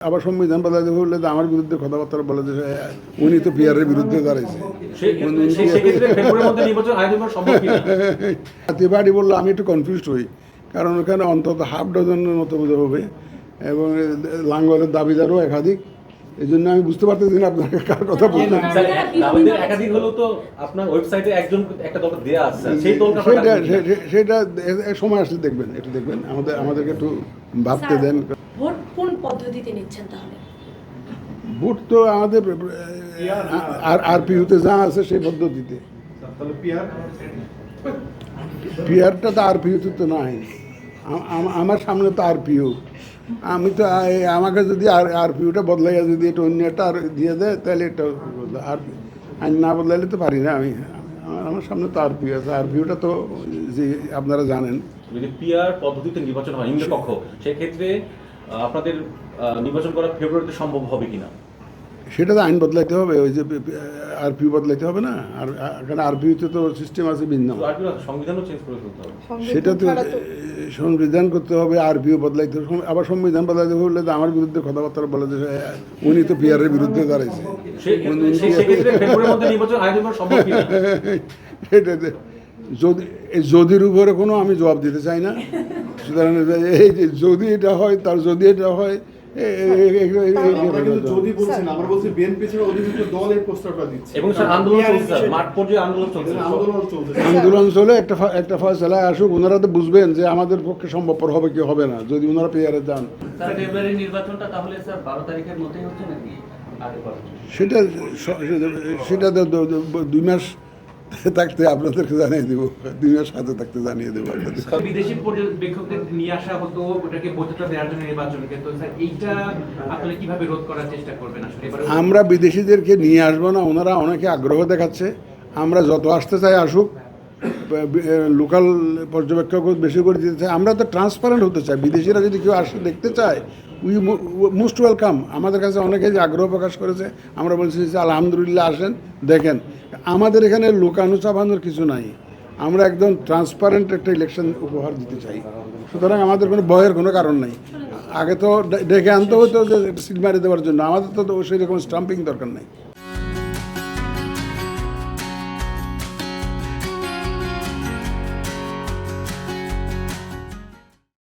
আবার সংবিধান বদলাতে বললে তো আমার বিরুদ্ধে কথাবার্তা বলে যে উনি তো পিয়ারের বিরুদ্ধে দাঁড়াইছে। জাতীয় বলল আমি একটু কনফিউজড হই কারণ ওখানে অন্তত হাফ ডজনের মতো বোধ হবে এবং লাঙ্গলের দাবিদারও একাধিক এই জন্য আমি বুঝতে পারতেছি না আপনাকে কার কথা দাবিদের একাধিক হলেও তো আপনার ওয়েবসাইটে একজন একটা দল দেয়া আছে সেই দলটা সেটা সেটা সময় আসলে দেখবেন একটু দেখবেন। আমাদের আমাদেরকে একটু ভাবতে দেন। পদ্ধতিতে নিচ্ছেন তাহলে? ভোট তো আমাদের আর আর পিউতে যা আছে সেই পদ্ধতিতে। পিয়ার পিয়ারটা তো আর পিউতে তো নাই। আমার সামনে তো আর পিউ। আমি তো আমাকে যদি আর আর পিউটা বদলাইয়া যদি এটা অন্য একটা আর দিয়ে দেয় তাহলে এটা বদলা- আর আইন না বদলাইলে তো পারি না আমি। আমার- সামনে তো আর পিউ আছে। আর পিউটা তো যে আপনারা জানেন। যদি পিআর পদ্ধতিতে নির্বাচন হয় ইংরেজ সেক্ষেত্রে আপনাদের নির্বাচন করা ফেব্রুয়ারিতে সম্ভব হবে কিনা? সেটা তো আইন বদলাইতে হবে ওই যে আর পিউ বদলাইতে হবে না? আর কারণ আর পিউতে তো সিস্টেম আছে ভিন্ন। সংবিধানও চেঞ্জ করে ফেলতে হবে। সেটা তো সংবিধান করতে হবে আর পিও বদলাইতে হবে আবার সংবিধান বদলাইতে বললে তো আমার বিরুদ্ধে কথাবার্তা বলে যে উনি তো পিয়ারের বিরুদ্ধে দাঁড়াইছে। যদি যদির উপরে কোনো আমি জবাব দিতে চাই না সুতরাং এই যে যদি এটা হয় তার যদি এটা হয় আন্দোলন চলে একটা একটা ফয়সলা আসুক ওনারা তো বুঝবেন যে আমাদের পক্ষে সম্ভবপর হবে কি হবে না যদি ওনারা পেয়ারে যান নির্বাচনটা তাহলে সেটা সেটা দুই মাস থাকতে আপনাদেরকে জানিয়ে দেবো। দুনিয়ার সাথে থাকতে জানিয়ে দেবো আপনাদের বিদেশি পর্যবেক্ষকদের নিয়ে আসা হতো ওটাকে বৈধতা দেওয়ার জন্য নির্বাচনকে। তো স্যার এইটা আপনারা কীভাবে রোধ করার চেষ্টা করবেন আসলে? আমরা বিদেশিদেরকে নিয়ে আসব না ওনারা অনেকে আগ্রহ দেখাচ্ছে। আমরা যত আসতে চাই আসুক লোকাল পর্যবেক্ষক বেশি করে দিতে চাই আমরা তো ট্রান্সপারেন্ট হতে চাই। বিদেশিরা যদি কেউ আসে দেখতে চায় উই মোস্ট ওয়েলকাম আমাদের কাছে অনেকে যে আগ্রহ প্রকাশ করেছে, আমরা বলছি যে আলহামদুলিল্লাহ আসেন, দেখেন। আমাদের এখানে লোকানু চাপানোর কিছু নাই। আমরা একদম ট্রান্সপারেন্ট একটা ইলেকশন উপহার দিতে চাই। সুতরাং আমাদের কোনো ভয়ের কোনো কারণ নাই। আগে তো ডেকে আনতে হতো যে, সিল মারি দেওয়ার জন্য। আমাদের তো সেই রকম স্টাম্পিং দরকার নাই।